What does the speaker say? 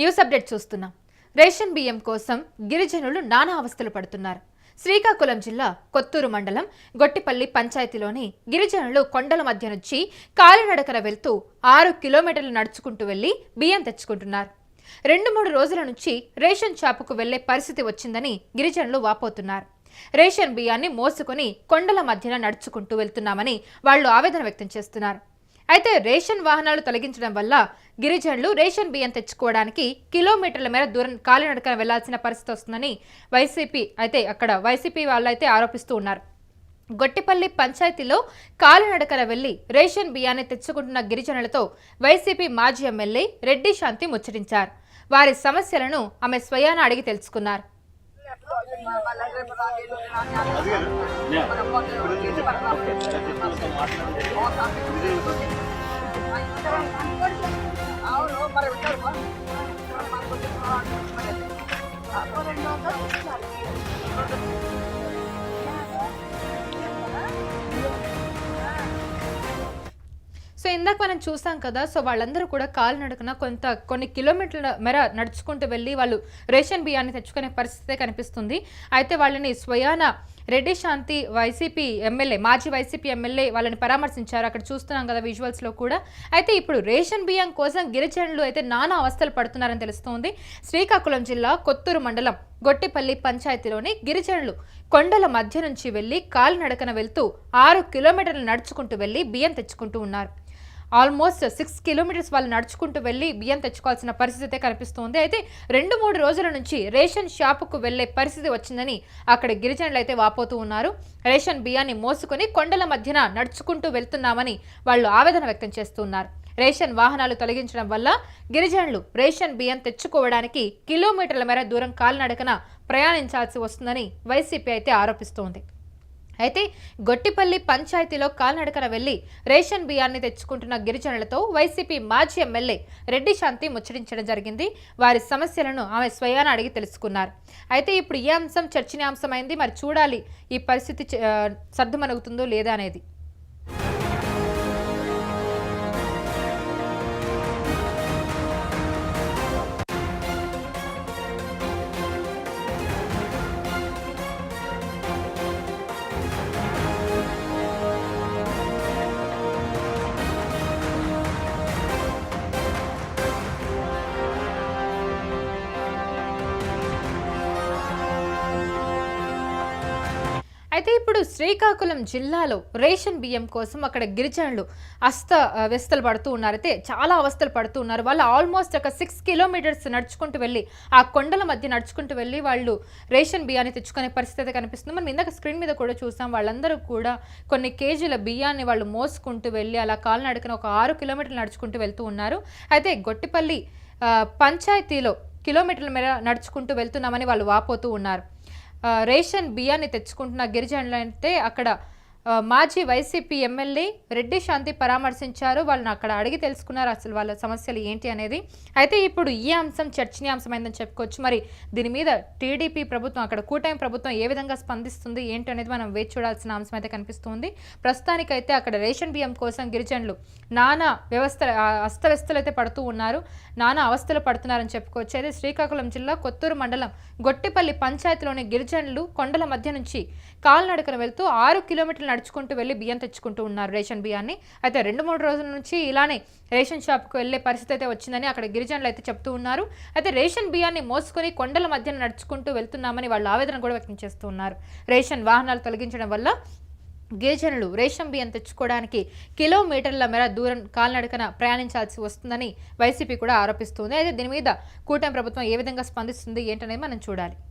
News update చూస్తున్నాం. Ration బియ్యం కోసం గిరిజనులు నానా అవస్థలు పడుతున్నారు. శ్రీకాకుళం జిల్లా కొత్తూరు మండలం గొట్టిపల్లి పంచాయతీలోని గిరిజనులు కొండల మధ్య నుంచి కాలినడకన వెళ్తూ ఆరు కిలోమీటర్లు నడుచుకుంటూ వెళ్ళి బియ్యం తెచ్చుకుంటున్నారు. రెండు మూడు రోజుల నుంచి రేషన్ షాపుకు వెళ్ళే పరిస్థితి వచ్చిందని గిరిజనులు వాపోతున్నారు. రేషన్ బియ్యాన్ని మోసుకొని కొండల మధ్యన నడుచుకుంటూ వెళ్తున్నామని వాళ్ళు ఆవేదన వ్యక్తం చేస్తున్నారు. అయితే రేషన్ వాహనాలు తొలగించడం వల్ల గిరిజనులు రేషన్ బియ్యం తెచ్చుకోవడానికి కిలోమీటర్ల మేర దూరం కాలినడకన వెళ్ళాల్సిన పరిస్థితి వస్తుందని వైసీపీ అయితే అక్కడ వైసీపీ వాళ్ళైతే ఆరోపిస్తూ ఉన్నారు. గొట్టిపల్లి పంచాయతీలో కాలినడకన వెళ్ళి రేషన్ బియ్యాన్ని తెచ్చుకుంటున్న గిరిజనులతో వైసీపీ మాజీ ఎమ్మెల్యే రెడ్డి శాంతి ముచ్చటించారు. వారి సమస్యలను ఆమె స్వయాన అడిగి తెలుసుకున్నారు. Gracias. ఇందాక మనం చూసాం కదా సో వాళ్ళందరూ కూడా కాలినడకన కొంత కొన్ని కిలోమీటర్ల మేర నడుచుకుంటూ వెళ్ళి వాళ్ళు రేషన్ బియ్యాన్ని తెచ్చుకునే పరిస్థితే కనిపిస్తుంది. అయితే వాళ్ళని స్వయాన రెడ్డి శాంతి వైసీపీ ఎమ్మెల్యే మాజీ వైసీపీ ఎమ్మెల్యే వాళ్ళని పరామర్శించారు. అక్కడ చూస్తున్నాం కదా విజువల్స్లో కూడా. అయితే ఇప్పుడు రేషన్ బియ్యం కోసం గిరిజనులు అయితే నానా అవస్థలు పడుతున్నారని తెలుస్తోంది. శ్రీకాకుళం జిల్లా కొత్తూరు మండలం గొట్టిపల్లి పంచాయతీలోని గిరిజనులు కొండల మధ్య నుంచి వెళ్ళి కాలినడకన వెళ్తూ ఆరు కిలోమీటర్లు నడుచుకుంటూ వెళ్ళి బియ్యం తెచ్చుకుంటూ ఉన్నారు. ఆల్మోస్ట్ సిక్స్ కిలోమీటర్స్ వాళ్ళు నడుచుకుంటూ వెళ్ళి బియ్యం తెచ్చుకోవాల్సిన పరిస్థితి అయితే కనిపిస్తోంది. అయితే రెండు మూడు రోజుల నుంచి రేషన్ షాపుకు వెళ్ళే పరిస్థితి వచ్చిందని అక్కడ గిరిజనులు అయితే వాపోతూ ఉన్నారు. రేషన్ బియ్యాన్ని మోసుకొని కొండల మధ్యన నడుచుకుంటూ వెళ్తున్నామని వాళ్ళు ఆవేదన వ్యక్తం చేస్తున్నారు. రేషన్ వాహనాలు తొలగించడం వల్ల గిరిజనులు రేషన్ బియ్యం తెచ్చుకోవడానికి కిలోమీటర్ల మేర దూరం కాలినడకన ప్రయాణించాల్సి వస్తుందని వైసీపీ అయితే ఆరోపిస్తోంది. అయితే గొట్టిపల్లి పంచాయతీలో కాలినడకన వెళ్ళి రేషన్ బియ్యాన్ని తెచ్చుకుంటున్న గిరిజనులతో వైసీపీ మాజీ ఎమ్మెల్యే రెడ్డి శాంతి ముచ్చటించడం జరిగింది. వారి సమస్యలను ఆమె స్వయాన అడిగి తెలుసుకున్నారు. అయితే ఇప్పుడు ఈ అంశం చర్చనీయాంశమైంది. మరి చూడాలి ఈ పరిస్థితి సర్దుమనుగుతుందో లేదా అనేది. అయితే ఇప్పుడు శ్రీకాకుళం జిల్లాలో రేషన్ బియ్యం కోసం అక్కడ గిరిజనులు అస్త వ్యస్తలు పడుతూ ఉన్నారు. అయితే చాలా అవస్థలు పడుతూ ఉన్నారు. వాళ్ళు ఆల్మోస్ట్ ఒక సిక్స్ కిలోమీటర్స్ నడుచుకుంటూ వెళ్ళి ఆ కొండల మధ్య నడుచుకుంటూ వెళ్ళి వాళ్ళు రేషన్ బియ్యాన్ని తెచ్చుకునే పరిస్థితి కనిపిస్తుంది. మనం ఇందాక స్క్రీన్ మీద కూడా చూసాం వాళ్ళందరూ కూడా కొన్ని కేజీల బియ్యాన్ని వాళ్ళు మోసుకుంటూ వెళ్ళి అలా కాలినడకన ఒక ఆరు కిలోమీటర్లు నడుచుకుంటూ వెళ్తూ ఉన్నారు. అయితే గొట్టిపల్లి పంచాయతీలో కిలోమీటర్ల మేర నడుచుకుంటూ వెళ్తున్నామని వాళ్ళు వాపోతూ ఉన్నారు. రేషన్ బియ్యాన్ని తెచ్చుకుంటున్న గిరిజనులు అయితే అక్కడ మాజీ వైసీపీ ఎమ్మెల్యే రెడ్డి శాంతి పరామర్శించారు. వాళ్ళని అక్కడ అడిగి తెలుసుకున్నారు అసలు వాళ్ళ సమస్యలు ఏంటి అనేది. అయితే ఇప్పుడు ఈ అంశం చర్చనీయాంశమైందని చెప్పుకోవచ్చు. మరి దీని మీద టీడీపీ ప్రభుత్వం అక్కడ కూటమి ప్రభుత్వం ఏ విధంగా స్పందిస్తుంది ఏంటి అనేది మనం వేచి చూడాల్సిన అంశం అయితే కనిపిస్తుంది. ప్రస్తుతానికైతే అక్కడ రేషన్ బియ్యం కోసం గిరిజనులు నానా వ్యవస్థ అస్తవ్యస్తలు అయితే పడుతూ ఉన్నారు. నానా అవస్థలు పడుతున్నారని చెప్పుకోవచ్చు. అయితే శ్రీకాకుళం జిల్లా కొత్తూరు మండలం గొట్టిపల్లి పంచాయతీలోని గిరిజనులు కొండల మధ్య నుంచి కాలినడకన వెళ్తూ ఆరు కిలోమీటర్లు నడుచుకుంటూ వెళ్ళి బియ్యం తెచ్చుకుంటూ ఉన్నారు రేషన్ బియ్యాన్ని. అయితే రెండు మూడు రోజుల నుంచి ఇలానే రేషన్ షాప్కి వెళ్ళే పరిస్థితి అయితే వచ్చిందని అక్కడ గిరిజనులు అయితే చెప్తూ ఉన్నారు. అయితే రేషన్ బియ్యాన్ని మోసుకొని కొండల మధ్యన నడుచుకుంటూ వెళ్తున్నామని వాళ్ళు ఆవేదన కూడా వ్యక్తం చేస్తూ ఉన్నారు. రేషన్ వాహనాలు తొలగించడం వల్ల గిరిజనులు రేషన్ బియ్యం తెచ్చుకోవడానికి కిలోమీటర్ల మేర దూరం కాలినడకన ప్రయాణించాల్సి వస్తుందని వైసీపీ కూడా ఆరోపిస్తుంది అయితే దీని మీద కూటమి ప్రభుత్వం ఏ విధంగా స్పందిస్తుంది ఏంటనేది మనం చూడాలి.